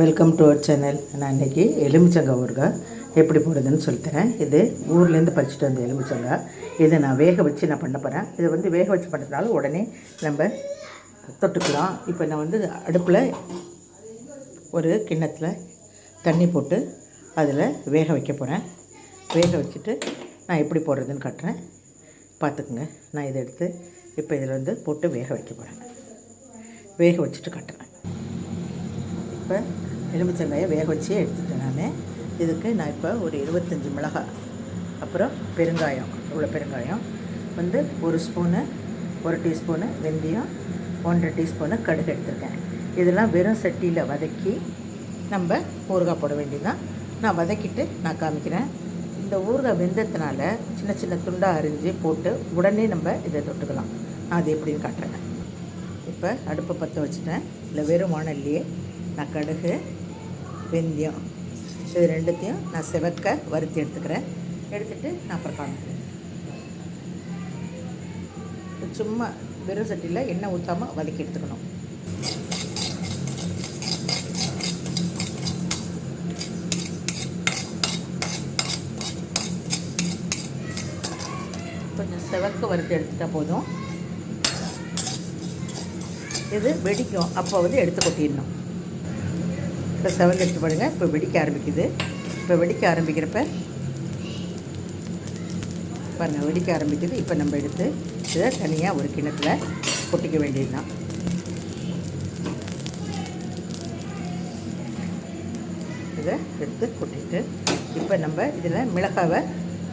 Welcome to our channel நான் இன்றைக்கி எலுமிச்சங்காய் ஊறுகாய் எப்படி போடுறதுன்னு சொல்லித்தரேன் இது ஊர்லேருந்து பறிச்சுட்டு வந்த எலுமிச்சங்காய் இதை நான் வேக வச்சு நான் பண்ண போகிறேன் இதை வந்து வேக வச்சு பண்ணுறதுனால உடனே நம்ம தொட்டுக்கலாம். இப்போ நான் வந்து அடுப்பில் ஒரு கிண்ணத்தில் தண்ணி போட்டு அதில் வேக வைக்க போகிறேன் வேக வச்சுட்டு நான் எப்படி போடுறதுன்னு காட்டுறேன். பார்த்துக்குங்க. நான் இதை எடுத்து இப்போ இதில் வந்து போட்டு வேக வைக்க போகிறேன் வேக வச்சுட்டு காட்டுறேன். இப்போ எலுமிச்சங்காயை வேக வச்சு எடுத்துட்டேன் நான். இதுக்கு நான் இப்போ ஒரு இருபத்தஞ்சி மிளகாய் அப்புறம் பெருங்காயம் இவ்வளோ பெருங்காயம். வந்து ஒரு ஸ்பூனு ஒரு டீஸ்பூனு வெந்தயம் ஒன்றரை டீஸ்பூனு கடுகு எடுத்திருக்கேன். இதெல்லாம் வெறும் சட்டியில் வதக்கி நம்ம ஊறுகாய் போட வேண்டியதுதான். நான் வதக்கிட்டு நான் காமிக்கிறேன். இந்த ஊறுகாய் வெந்ததுனால சின்ன சின்ன துண்டாக அரிஞ்சு போட்டு உடனே நம்ம இதை தொட்டுக்கலாம். நான் அது எப்படின்னு காட்டுறேன். இப்போ அடுப்பை பற்ற வச்சுட்டேன். இல்லை வெறும் வானல்லையே நான் கடுகு வெந்தயம். இது ரெண்டுத்தையும் நான் செவக்க வறுத்தி எடுத்துக்கிறேன். எடுத்துட்டு நான் அப்புறம் காமிக்கிறேன். சும்மா வெறும் சட்டியில் எண்ணெய் ஊற்றாமல் வதக்கி எடுத்துக்கணும். கொஞ்சம் செவக்க வறுத்து எடுத்துட்டால் போதும். இது வெடிக்கும். அப்போ வந்து எடுத்து கொட்டிடணும். இப்போ செவன் எடுத்து பாருங்க. இப்போ வெடிக்க ஆரம்பிக்குது. இப்போ வெடிக்க ஆரம்பிக்கிறப்ப பாருங்கள் வெடிக்க ஆரம்பிக்குது. இப்போ நம்ம எடுத்து இதை தனியாக ஒரு கிணத்துல கொட்டிக்க வேண்டியது தான் இதை எடுத்து கொட்டிட்டு இப்போ நம்ம இதில் மிளகாவை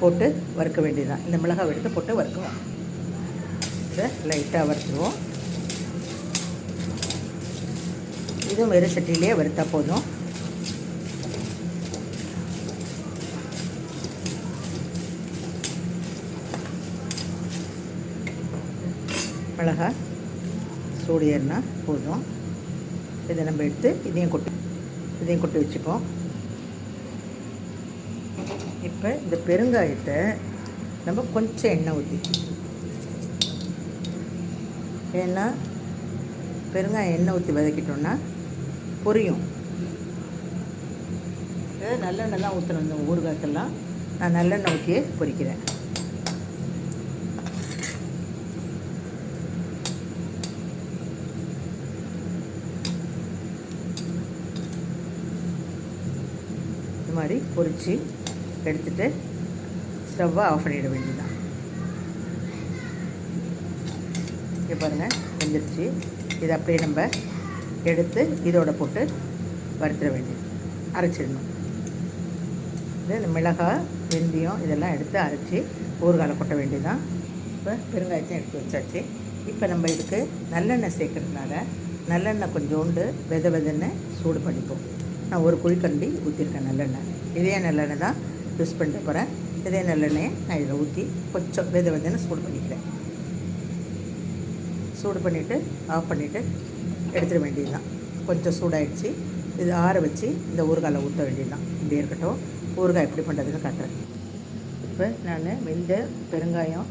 போட்டு வறுக்க வேண்டியதுதான். இந்த மிளகாவை எடுத்து போட்டு வறுக்குவோம் இதை லைட்டாக வறுத்துருவோம். இதுவும் வெறும் சட்டிலேயே வறுத்தா போதும். மிளகா சூடு ஏறினா போதும். இதை நம்ம எடுத்து இதையும் கொட்டி இதையும் கொட்டி வச்சுப்போம். இப்போ இந்த பெருங்காயத்தை நம்ம கொஞ்சம் எண்ணெய் ஊற்றி ஏன்னா பெருங்காயம் எண்ணெய் ஊற்றி வதக்கிட்டோம்னா பொரியும். இது நல்லெண்ணெய்லாம் ஊற்றணும் இந்த ஊறுகாய்க்கெல்லாம் நான் நல்லெண்ணெய் ஊற்றியே பொரிக்கிறேன். இது மாதிரி பொரித்து எடுத்துட்டு ஸ்டவ்வை ஆஃப் பண்ணிட வேண்டியதுதான். இங்கே பாருங்கள் வெந்துருச்சு. இதை அப்படியே நம்ம எடுத்து இதோட போட்டு வறுத்துட வேண்டியது. அரைச்சிடணும். இது இந்த மிளகாய் வெந்தயம் இதெல்லாம் எடுத்து அரைச்சி ஊறுகால கொட்ட வேண்டியதுதான். இப்போ பெருங்காயத்தையும் எடுத்து வச்சாச்சு. இப்போ நம்ம இதுக்கு நல்லெண்ணெய் சேர்க்கறதுனால நல்லெண்ணெய் கொஞ்சோண்டு வித விதன்னு சூடு பண்ணிப்போம். நான் ஒரு குழிக்கண்டி ஊற்றிருக்கேன் நல்லெண்ணெய். இதே நல்லெண்ணெய் தான் யூஸ் பண்ணிட்டு போகிறேன் இதே நல்லெண்ணெயை நான் இதில் ஊற்றி கொஞ்சம் வித விதன்னு சூடு பண்ணிக்கிறேன். சூடு பண்ணிவிட்டு ஆஃப் பண்ணிவிட்டு எடுத்துட வேண்டியதுதான். கொஞ்சம் சூடாகிடுச்சு இது ஆற வச்சு இந்த ஊறுகாயில் ஊற்ற வேண்டியதுதான். இப்படி இருக்கட்டும். ஊறுகாய் எப்படி பண்ணுறதுன்னு காட்டுறேன். இப்போ நான் வெந்த பெருங்காயம்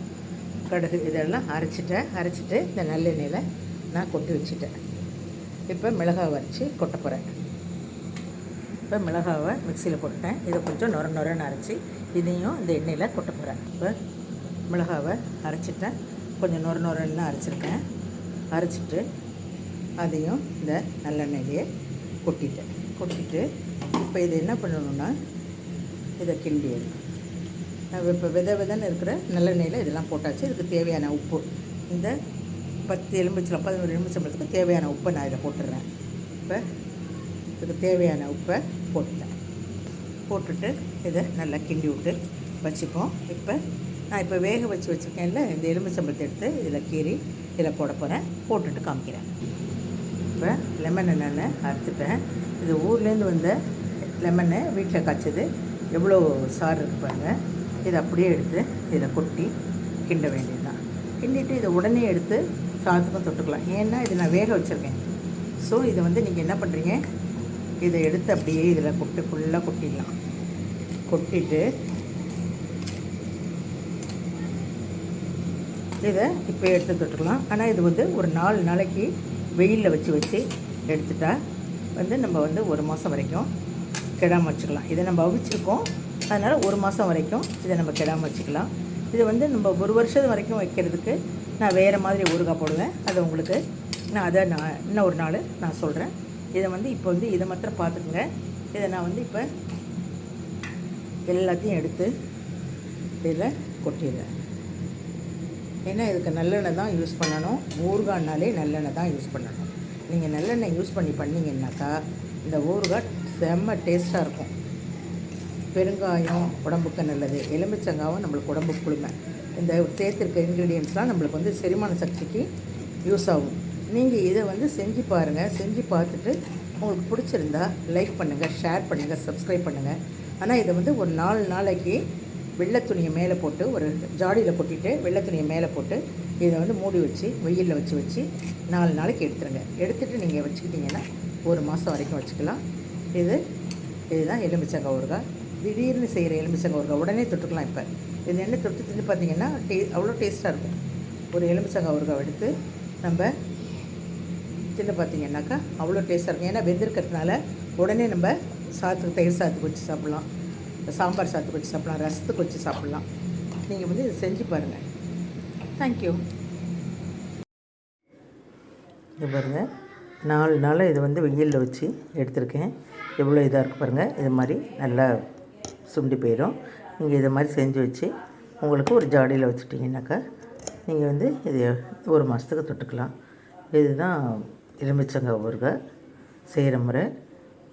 கடுகு இதெல்லாம் அரைச்சிட்டேன். அரைச்சிட்டு இந்த நல்லெண்ணெயில் நான் கொட்டி வச்சுட்டேன். இப்போ மிளகாய் வரைச்சி கொட்ட போகிறேன் இப்போ மிளகாவை மிக்சியில் போட்டேன் இதை கொஞ்சம் நொர நொரன்னு அரைச்சி இதையும் இந்த எண்ணெயில் கொட்ட போகிறேன் இப்போ மிளகாவை அரைச்சிட்டேன். கொஞ்சம் நொர நொரன்னு அரைச்சிருக்கேன். அரைச்சிட்டு அதையும் இந்த நல்லெண்ணெயிலேயே கொட்டிட்டேன். கொட்டிட்டு இப்போ இதை என்ன பண்ணணும்னா இதை கிண்டி எடுக்கணும். இப்போ வித விதன்னு இருக்கிற நல்லெண்ணெயில் இதெல்லாம் போட்டாச்சு. இதுக்கு தேவையான உப்பு. இந்த பத்து எலும்பிச்சம் பதினோரு எலும்பிச்சம்பழத்துக்கு தேவையான உப்பை நான் இதை போட்டுடுறேன் இப்போ இதுக்கு தேவையான உப்பை போட்டுட்டேன். போட்டுட்டு இதை நல்லா கிண்டி விட்டு வச்சுப்போம். இப்போ நான் இப்போ வேக வச்சு வச்சுருக்கேன்ல இந்த எலுமிச்சம்பழத்தை எடுத்து இதில் கீறி இதில் போட போகிறேன் போட்டுட்டு காமிக்கிறேன். இப்போ லெமனை நான் அறுத்துட்டேன் இது ஊர்லேருந்து வந்த லெமனை வீட்டில் காய்ச்சது. எவ்வளோ சாறு இருக்கு பாருங்கள் இதை அப்படியே எடுத்து இதில் கொட்டி கிண்ட வேண்டியதுதான். கிண்டிட்டு இதை உடனே எடுத்து சாதத்துக்கும் தொட்டுக்கலாம். ஏன்னா இதை நான் வேக வச்சுருக்கேன். ஸோ இதை வந்து நீங்கள் என்ன பண்ணுறீங்க இதை எடுத்து அப்படியே இதில் கொட்டு ஃபுல்லாக கொட்டிடலாம். கொட்டிட்டு இதை இப்போ எடுத்து தொட்டுக்கலாம். ஆனால் இது வந்து ஒரு நாலு நாளைக்கு வெயிலில் வச்சு வச்சு எடுத்துட்டா வந்து நம்ம வந்து ஒரு மாதம் வரைக்கும் கெடாமல் வச்சுக்கலாம். இதை நம்ம அவிச்சிருக்கோம். அதனால் ஒரு மாதம் வரைக்கும் இதை நம்ம கெடாமல் வச்சுக்கலாம். இது வந்து நம்ம ஒரு வருஷம் வரைக்கும் வைக்கிறதுக்கு நான் வேறு மாதிரி ஊறுகாய் போடுவேன். அது உங்களுக்கு நான் அதை நான் இன்னும் ஒரு நாள் நான் சொல்கிறேன் இதை வந்து இப்போ வந்து இதை மாத்திரம் பார்த்துக்குங்க. இதை நான் வந்து இப்போ எல்லாத்தையும் எடுத்து இதில் கொட்டிடுறேன். ஏன்னா இதுக்கு நல்லெண்ணெய் தான் யூஸ் பண்ணணும். ஊறுகாய்னாலே நல்லெண்ணெய் தான் யூஸ் பண்ணணும். நீங்கள் நல்லெண்ணெய் யூஸ் பண்ணி பண்ணீங்கன்னாக்கா இந்த ஊறுகாய் செம்ம டேஸ்ட்டாக இருக்கும். பெருங்காயம் உடம்புக்கு நல்லது. எலுமிச்சங்காவும் நம்மளுக்கு உடம்புக்கு குளுமை இந்த சேர்த்துருக்க இன்க்ரீடியன்ஸ்லாம் நம்மளுக்கு வந்து செரிமான சக்திக்கு யூஸ் ஆகும். நீங்கள் இதை வந்து செஞ்சு பாருங்கள் செஞ்சு பார்த்துட்டு உங்களுக்கு பிடிச்சிருந்தா லைக் பண்ணுங்கள் ஷேர் பண்ணுங்கள் சப்ஸ்கிரைப் பண்ணுங்கள் ஆனால் இதை வந்து ஒரு நாலு நாளைக்கு வெள்ளை துணியை மேலே போட்டு ஒரு ஜாடியில் கொட்டிட்டு வெள்ளை துணியை மேலே போட்டு இதை வந்து மூடி வச்சு வெயிலில் வச்சு வச்சு நாலு நாளைக்கு எடுத்துருங்க. எடுத்துகிட்டு நீங்கள் வச்சுக்கிட்டிங்கன்னா ஒரு மாதம் வரைக்கும் வச்சுக்கலாம். இது இதுதான் எலுமிச்சங்காய் ஊறுகாய் திடீர்னு செய்கிற எலுமிச்சங்காய் ஊறுகாய் உடனே தொட்டுக்கலாம் இப்போ. இது என்ன தொட்டு தின்னு பார்த்தீங்கன்னா டே அவ்வளோ டேஸ்ட்டாக இருக்கும். ஒரு எலுமிச்சங்காய் ஊறுகாய் எடுத்து நம்ம தின்னு பார்த்தீங்கன்னாக்கா அவ்வளோ டேஸ்ட்டாக இருக்கும். ஏன்னா வெந்திருக்கிறதுனால உடனே நம்ம சாத்துக்கு தயிர் சாத்துக்கு வச்சு சாப்பிட்லாம். சாம்பார் சாத்துக்கு வச்சு சாப்பிட்லாம் ரசத்துக்கு வச்சு சாப்பிட்லாம். நீங்கள் வந்து இதை செஞ்சு பாருங்கள் தேங்க்யூ இது பாருங்கள் நாலு நாள் இதை வந்து வெயிலில் வச்சு எடுத்திருக்கேன். எவ்வளோ இதாக இருக்குது பாருங்கள் இது மாதிரி நல்லா சுண்டி போயிடும். நீங்கள் இதை மாதிரி செஞ்சு வச்சு உங்களுக்கு ஒரு ஜாடியில் வச்சுட்டிங்கனாக்கா நீங்கள் வந்து இது ஒரு மாதத்துக்கு தொட்டுக்கலாம். இதுதான் எலுமிச்சங்காய் ஊறுகாய். செய்கிற முறை.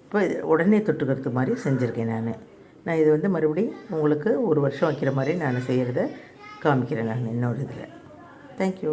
இப்போ உடனே தொட்டுக்கிறது மாதிரி செஞ்சுருக்கேன் நான். நான் இது வந்து மறுபடி உங்களுக்கு ஒரு வருஷம் வைக்கிற மாதிரி நான் செய்கிறத காமிக்கிறேன் நான் இன்னொரு இதில். தேங்க்யூ